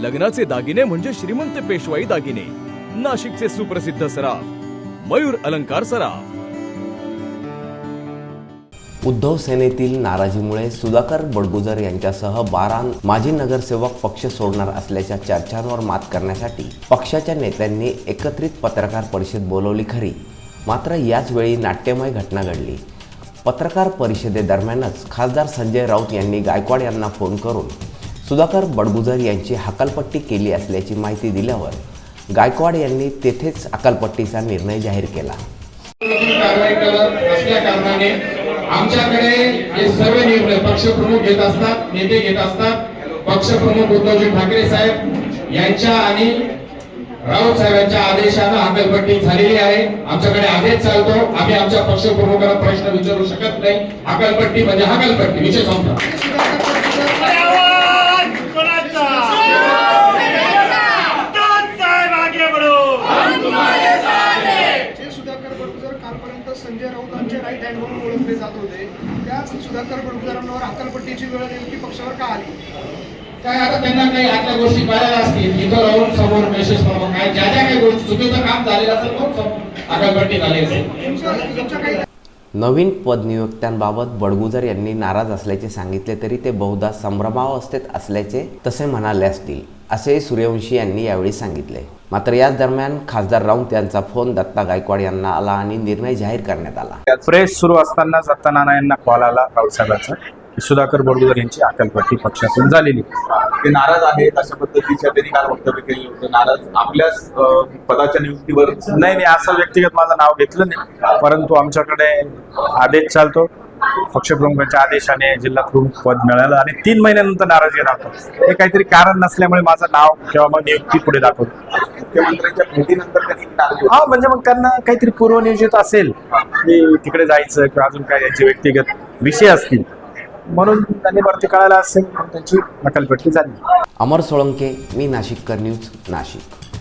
लग्नाचे दागिने म्हणजे श्रीमंत पेशवाई दागिने. नाशिकचे सुप्रसिद्ध सराफ मयूर अलंकार सराफ. उद्धव सेनेतील नाराजीमुळे सुधाकर बडगुजर यांच्यासह बारा माजी नगरसेवक पक्ष सोडणार असल्याच्या चर्चांवर मात करण्यासाठी पक्षाच्या नेत्यांनी एकत्रित पत्रकार परिषद बोलवली खरी. मात्र याच वेळी नाट्यमय घटना घडली. पत्रकार परिषदेदरम्यानच खासदार संजय राऊत यांनी गायकवाड यांना फोन करून सुधाकर बडगुजर यांची हकालपट्टी केली असल्याची माहिती दिल्यावर गायकवाड यांनी तेथेच हकालपट्टीचा निर्णय जाहीर केला. कारवाई करत असल्या कारणाने? आमच्याकडे हे सर्व निर्णय पक्षप्रमुख घेत असतात नेते घेत असतात. पक्षप्रमुख उद्धवजी ठाकरे साहेब यांच्या आणि राऊत साहेबांच्या आदेशानं हकालपट्टी झालेली आहे. आमच्याकडे आदेश चालतो. आम्ही आमच्या पक्षप्रमुखाला प्रश्न विचारू शकत नाही. हकालपट्टी म्हणजे हकालपट्टी विषय हँड म्हणून ओळखले जात होते. त्याच सुधाकर बडगुजरांवर अक्कलपट्टीची वेळ नेमकी पक्षावर का आली? काय आता त्यांना काही आतल्या गोष्टी कळायला असतील इथं राहून समोर मेसेज प्रमुख काय ज्या ज्या काही गोष्टी चुकीचं काम झालेलं असेल तो हकालपट्टी झाली असेल. तुमचं तुमच्या काही नवीन पदनियुक्त्यांबाबत बडगुजर यांनी नाराज असल्याचे सांगितले तरी ते बहुधा संभ्रमावस्थेत असल्याचे तसे म्हणाले असतील. असे सूर्यवंशी यांनी यावेळी सांगितले. मात्र याच दरम्यान खासदार राऊत यांचा फोन दत्ता गायकवाड यांना आला आणि निर्णय जाहीर करण्यात आला. प्रेस सुरू असतानाच दत्ता नाना यांना कॉल आला राऊतसाहेबांचा की सुधाकर बडगुजर यांची अकलपट्टी पक्षातून झालेली. ते नाराज आहेत अशा पद्धतीच्या त्यांनी काल वक्तव्य केलं होतं. नाराज आपल्याच पदाच्या नियुक्तीवर नाही नाही असं व्यक्तिगत माझं नाव घेतलं नाही. परंतु आमच्याकडे आदेश चालतो. पक्षप्रमुखांच्या आदेशाने जिल्हा प्रमुख पद मिळालं आणि तीन महिन्यानंतर नाराजी राहतो हे काहीतरी कारण नसल्यामुळे माझं नाव किंवा मग नियुक्ती पुढे दाखवतो मुख्यमंत्र्यांच्या भेटीनंतर त्यांनी हा म्हणजे मग त्यांना काहीतरी पूर्वनियोजित असेल. की तिकडे जायचं किंवा अजून काय यांचे व्यक्तिगत विषय असतील. म्हणून त्यांनी वरती कळायला असेल म्हणून त्यांची नकलपट्टी झाली. अमर सोळंके मी नाशिककर न्यूज नाशिक.